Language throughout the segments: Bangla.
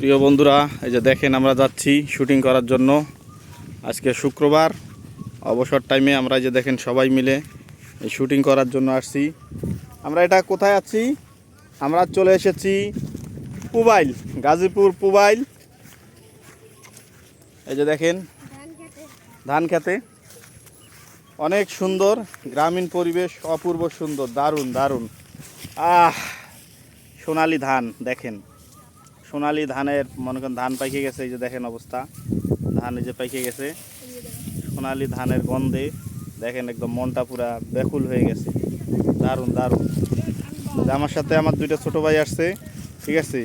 প্রিয় বন্ধুরা, এই যে দেখেন আমরা যাচ্ছি শুটিং করার জন্য। আজকে শুক্রবার, অবসর টাইমে আমরা যে দেখেন সবাই মিলে এই শুটিং করার জন্য আসছি। আমরা এটা কোথায় আছি? আমরা চলে এসেছি পুবাইল, গাজীপুর পুবাইল। এই যে দেখেন, ধান খেতে। অনেক সুন্দর, গ্রামীণ পরিবেশ অপূর্ব সুন্দর, দারুণ দারুণ। আহ, সোনালি ধান, দেখেন। সোনালি ধানের মনে করেন ধান পাইকে গেছে এই যে দেখেন অবস্থা। ধান এই যে পাইকে গেছে। সোনালি ধানের গন্ধে দেখেন একদম মনটা পুরা ব্যাকুল হয়ে গেছে। দারুণ দারুণ। আমার সাথে আমার দুইটা ছোট ভাই আসছে ঠিক আছে?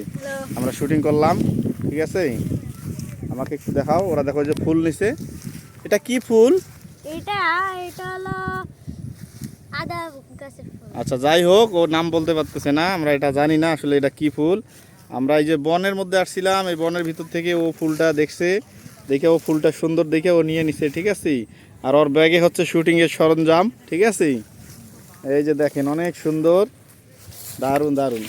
আমরা শুটিং করলাম ঠিক আছে? আমাকে একটু দেখাও ওরা দেখো যে ফুল নিছে। এটা কি ফুল? এটা এটা হলো আদা গাছের ফুল। আচ্ছা যাই হোক ও নাম বলতে পারতেছে না আমরা এটা জানি না আসলে এটা কি ফুল। আমরা এই যে বনের মধ্যে আসছিলাম, এই বনের ভিতর থেকে ও ফুলটা দেখছে, দেখে ও ফুলটা সুন্দর দেখে ও নিয়ে নিছে, ঠিক আছে? আর ওর ব্যাগে হচ্ছে শুটিংয়ের সরঞ্জাম, ঠিক আছে? এই যে দেখেন, অনেক সুন্দর। দারুণ দারুণ।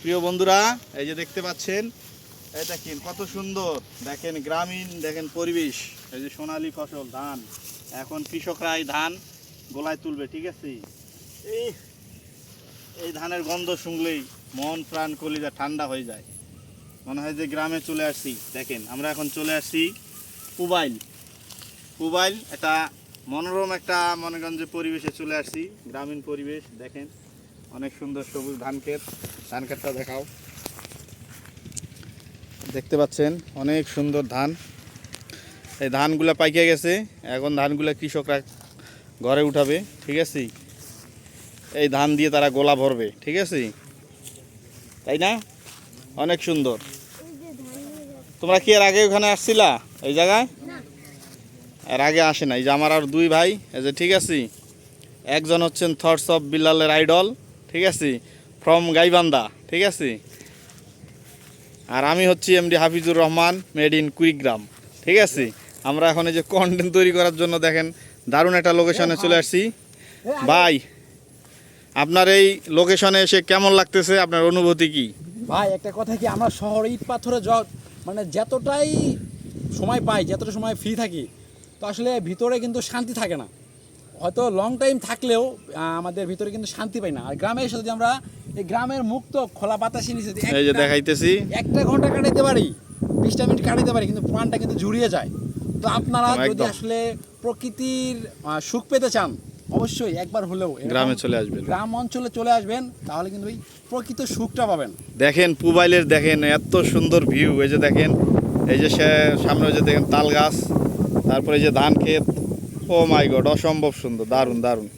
প্রিয় বন্ধুরা, এই যে দেখতে পাচ্ছেন, এই দেখেন কত সুন্দর। দেখেন গ্রামীণ, দেখেন পরিবেশ। এই যে সোনালী ফসল, ধান। এখন কৃষকরা এই ধান গোলায় তুলবে, ঠিক আছে? এই এই ধানের গন্ধ শুনলেই মন, প্রাণ, কলিজা ঠান্ডা হয়ে যায়। মনে হয় যে গ্রামে চলে আসছি। দেখেন, আমরা এখন চলে আসছি পুবাইল পুবাইল একটা মনোরম একটা মনে করেন যে পরিবেশে চলে আসছি। গ্রামীণ পরিবেশ, দেখেন, অনেক সুন্দর সবুজ ধান ক্ষেত। ধান ক্ষেতটা দেখাও। দেখতে পাচ্ছেন, অনেক সুন্দর ধান। এই ধানগুলো পাইকে গেছে। এখন ধানগুলো কৃষকরা ঘরে উঠাবে। ঠিক আছে? এই ধান দিয়ে তারা গোলা ভরবে ঠিক আছে? তাই না? অনেক সুন্দর। তোমরা কি এর আগে ওখানে আসছিলা এই জায়গায়? এর আগে আসে না এই যে আমার আর দুই ভাই এই যে ঠিক আছে? একজন হচ্ছেন থটস অফ বিল্লালের আইডল ঠিক আছে? ফ্রম গাইবান্ধা ঠিক আছে? আর আমি হচ্ছি MD Hafizur Rahman made in Kurigram ঠিক আছে? আমরা এখন এই যে কন্টেন্ট তৈরি করার জন্য দেখেন দারুণ একটা লোকেশনে চলে আসছি। ভাই আপনার এই লোকেশনে এসে কেমন লাগতেছে? আপনার অনুভূতি কি? ভাই একটা কথা কি আমরা শহরে ইট পাথরে জ- মানে যতটাই সময় পাই যতটা সময় ফ্রি থাকি তো আসলে ভিতরে কিন্তু শান্তি থাকে না। হয়তো লং টাইম থাকলেও আমাদের ভিতরে কিন্তু শান্তি পাই না। আর গ্রামে এসে যদি আমরা এই গ্রামের মুক্ত খোলা বাতাসে নিচে এই যে দেখাইতেছি। একটা ঘণ্টা কাটাইতে পারি বিশটা মিনিট কাটাইতে পারি কিন্তু প্রাণটা কিন্তু জুড়িয়ে যায়। তো আপনারা যদি আসলে প্রকৃতির সুখ পেতে চান অবশ্যই একবার হলেও গ্রামে চলে আসবেন। গ্রাম অঞ্চলে চলে আসবেন তাহলে কিন্তু ওই প্রকৃত সুখটা পাবেন। দেখেন পুবাইলের দেখেন এত সুন্দর ভিউ এই যে দেখেন এই যে সামনে যে দেখেন তাল গাছ তারপরে এই যে ধান ক্ষেত ও মাই গড অসম্ভব সুন্দর দারুণ দারুণ।